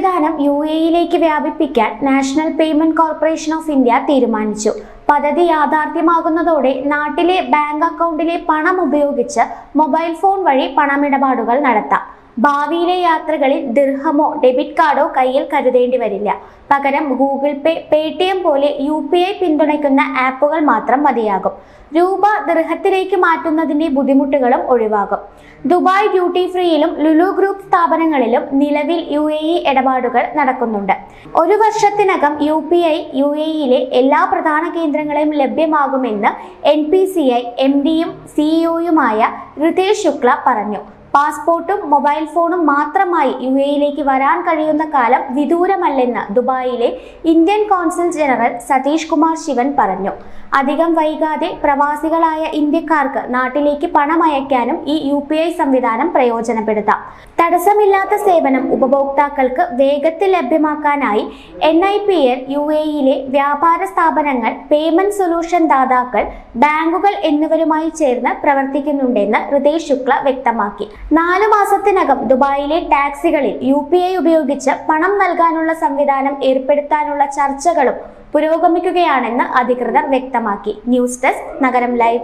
സംവിധാനം യു എയിലേക്ക് വ്യാപിപ്പിക്കാൻ national payment corporation of India തീരുമാനിച്ചു. പദ്ധതി യാഥാർത്ഥ്യമാകുന്നതോടെ നാട്ടിലെ ബാങ്ക് അക്കൗണ്ടിലെ പണം ഉപയോഗിച്ച് മൊബൈൽ ഫോൺ വഴി പണമിടപാടുകൾ നടത്താം. ഭാവിയിലെ യാത്രകളിൽ ദിർഹമോ ഡെബിറ്റ് കാർഡോ കയ്യിൽ കരുതേണ്ടി വരില്ല. പകരം ഗൂഗിൾ പേ പേടിഎം പോലെ യു പി ഐ പിന്തുണയ്ക്കുന്ന ആപ്പുകൾ മാത്രം മതിയാകും. രൂപ ദൃഹത്തിലേക്ക് മാറ്റുന്നതിന്റെ ബുദ്ധിമുട്ടുകളും ഒഴിവാകും. ദുബായ് ഡ്യൂട്ടി ഫ്രീയിലും ലുലു ഗ്രൂപ്പ് സ്ഥാപനങ്ങളിലും നിലവിൽ യു എ ഇ ഇടപാടുകൾ നടക്കുന്നുണ്ട്. ഒരു വർഷത്തിനകം U P I U A ഇയിലെ എല്ലാ പ്രധാന കേന്ദ്രങ്ങളെയും ലഭ്യമാകുമെന്ന് N P C I M ഡിയും സിഇഒയുമായ റിതേഷ് ശുക്ല പറഞ്ഞു. പാസ്പോർട്ടും മൊബൈൽ ഫോണും മാത്രമായി യു എയിലേക്ക് വരാൻ കഴിയുന്ന കാലം വിദൂരമല്ലെന്ന് ദുബായിലെ Indian consul general Satish Kumar Sivan പറഞ്ഞു. അധികം വൈകാതെ പ്രവാസികളായ ഇന്ത്യക്കാർക്ക് നാട്ടിലേക്ക് പണം അയക്കാനും ഈ യു പി ഐ സംവിധാനം പ്രയോജനപ്പെടുത്താം. തടസ്സമില്ലാത്ത സേവനം ഉപഭോക്താക്കൾക്ക് വേഗത്തിൽ ലഭ്യമാക്കാനായി N I P L U എയിലെ വ്യാപാര സ്ഥാപനങ്ങൾ പേയ്മെന്റ് സൊല്യൂഷൻ ദാതാക്കൾ ബാങ്കുകൾ എന്നിവരുമായി ചേർന്ന് പ്രവർത്തിക്കുന്നുണ്ടെന്ന് ഹൃദയ് ശുക്ല വ്യക്തമാക്കി. നാലു മാസത്തിനകം ദുബായിലെ ടാക്സികളിൽ യു പി ഐ ഉപയോഗിച്ച് പണം നൽകാനുള്ള സംവിധാനം ഏർപ്പെടുത്താനുള്ള ചർച്ചകളും പുരോഗമിക്കുകയാണെന്ന് അധികൃതർ വ്യക്തമാക്കി. News desk Nagaram live.